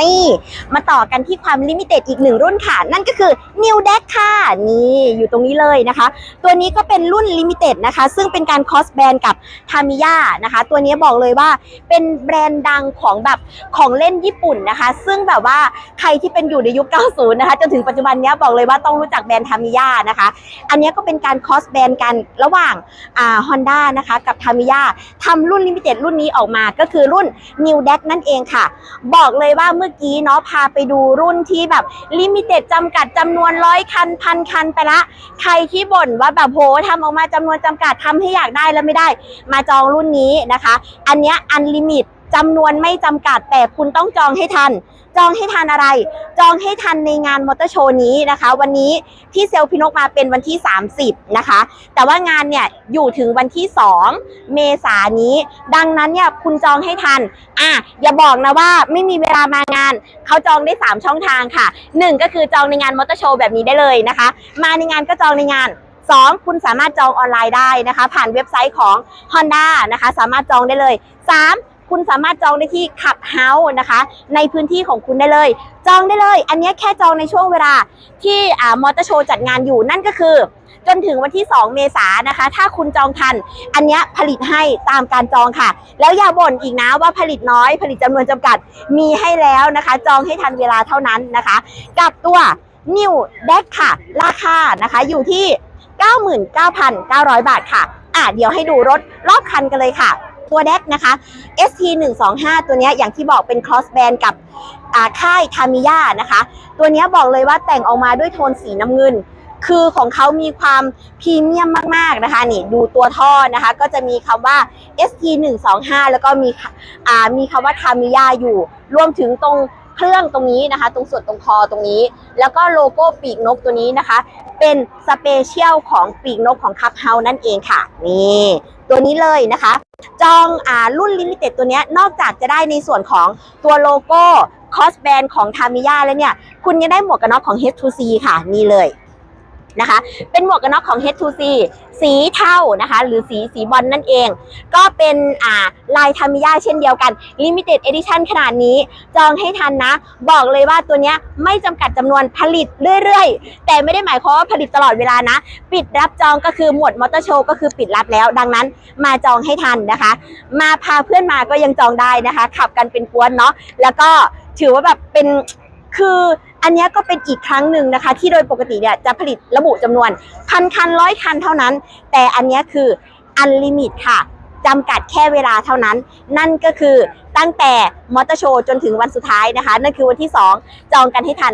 นี่ มาต่อกันที่ความลิมิเต็ดอีกหนึ่งรุ่นค่ะ นั่นก็คือ New Deck ค่ะ นี่อยู่ตรงนี้เลยนะคะ ตัวนี้ก็เป็นรุ่นลิมิเต็ดนะคะ ซึ่งเป็นการคอสแบรนด์กับทามิยานะคะ ตัวนี้บอกเลยว่าเป็นแบรนด์ดังของแบบของเล่นญี่ปุ่นนะคะ ซึ่งแบบว่าใครที่เป็นอยู่ในยุค 90 นะคะจนถึงปัจจุบันนี้บอกเลยว่าต้องรู้จักแบรนด์ทามิยานะคะ อันนี้ก็เป็นการคอสแบรนด์กันระหว่างฮอนด้านะคะกับทามิยาทำรุ่นลิมิเต็ดรุ่นนี้ออกมาก็คือรุ่น New Deck นั่นเองค่ะ บอกเลยว่าเมื่อื่อกี้เนาะพาไปดูรุ่นที่แบบลิมิเต็ดจำกัดจำนวนร้อยคันพันคันไปละ ใครที่บ่นว่าแบบโหทำออกมาจำนวนจำกัดทำให้อยากได้แล้วไม่ได้ มาจองรุ่นนี้นะคะ อันเนี้ยอันลิมิต จำนวนไม่จำกัดแต่คุณต้องจองให้ทัน จองให้ทันอะไร จองให้ทันในงานมอเตอร์โชว์นี้นะคะ วันนี้ที่เซลล์พินกมาเป็นวันที่ 30 นะคะ แต่ว่างานเนี่ยอยู่ถึงวันที่ 2 เมษายนนี้ ดังนั้นเนี่ยคุณจองให้ทัน อะอย่าบอกนะว่าไม่มีเวลามางาน เขาจองได้ 3 ช่องทางค่ะ 1 ก็คือจองในงานมอเตอร์โชว์แบบนี้ได้เลยนะคะ มาในงานก็จองในงาน2คุณสามารถจองออนไลน์ได้นะคะ ผ่านเว็บไซต์ของ Honda นะคะ สามารถจองได้เลย 3 คุณสามารถจองได้ที่ขับเฮาส์นะคะ ในพื้นที่ของคุณได้เลย จองได้เลย อันนี้แค่จองในช่วงเวลาที่มอเตอร์โชว์จัดงานอยู่นั่นก็คือ จนถึงวันที่ 2 เมษายนนะคะ ถ้าคุณจองทัน อันนี้ผลิตให้ตามการจองค่ะ แล้วอย่าบ่นอีกนะว่าผลิตน้อย ผลิตจำนวนจำกัดมีให้แล้วนะคะ จองให้ทันเวลาเท่านั้นนะคะ กับตัว New Deck ค่ะ ราคานะคะอยู่ที่ 99,900 บาทค่ะ อะ เดี๋ยวให้ดูรถรอบคันกันเลยค่ะ ตัวแดกนะคะ ST 1 2 5 ตัวนี้อย่างที่บอกเป็น cross band กับค่ายทามิยานะคะ ตัวนี้บอกเลยว่าแต่งออกมาด้วยโทนสีน้ำเงิน คือของเขามีความพรีเมียมมาก ๆ นะคะ นี่ดูตัวท่อนะคะ ก็จะมีคำว่า ST 1 2 5 แล้วก็มีอามีคำว่าทามิยาอยู่ รวมถึงตรง เครื่องตรงนี้นะคะ ตรงส่วนตรงคอตรงนี้ แล้วก็โลโก้ปีกนกตัวนี้นะคะ เป็นสเปเชียลของปีกนกของคับเฮานั่นเองค่ะ นี่ตัวนี้เลยนะคะ จองอ่ารุ่นลิมิเต็ดตัวเนี้ยนอกจากจะได้ในส่วนของตัวโลโก้คอสแบนของทามิยาแล้วเนี่ย คุณยังได้หมวกกันน็อกของ H2C ค่ะ นี่เลย นะคะ เป็นหมวกกันน็อกของ H2C สีเทานะคะ หรือสีสีบอลนั่นเอง ก็เป็นอ่าลายทามิยาเช่นเดียวกัน Limited Edition ขนาดนี้ จองให้ทันนะ บอกเลยว่าตัวเนี้ยไม่จำกัดจำนวนผลิตเรื่อยๆ แต่ไม่ได้หมายความว่าผลิตตลอดเวลานะ ปิดรับจองก็คือหมวดมอเตอร์โชว์ก็คือปิดรับแล้ว ดังนั้นมาจองให้ทันนะคะ มาพาเพื่อนมาก็ยังจองได้นะคะ ขับกันเป็นกวนเนาะแล้วก็ถือว่าแบบเป็นคือ อันนี้ก็เป็นอีกครั้งหนึ่งนะคะ ที่โดยปกติเนี่ยจะผลิตระบุจำนวนพันคันร้อยคันเท่านั้น แต่อันนี้คืออันลิมิตค่ะจำกัดแค่เวลาเท่านั้น นั่นก็คือตั้งแต่มอเตอร์โชว์จนถึงวันสุดท้ายนะคะ นั่นคือวันที่ 2 จองกันให้ทัน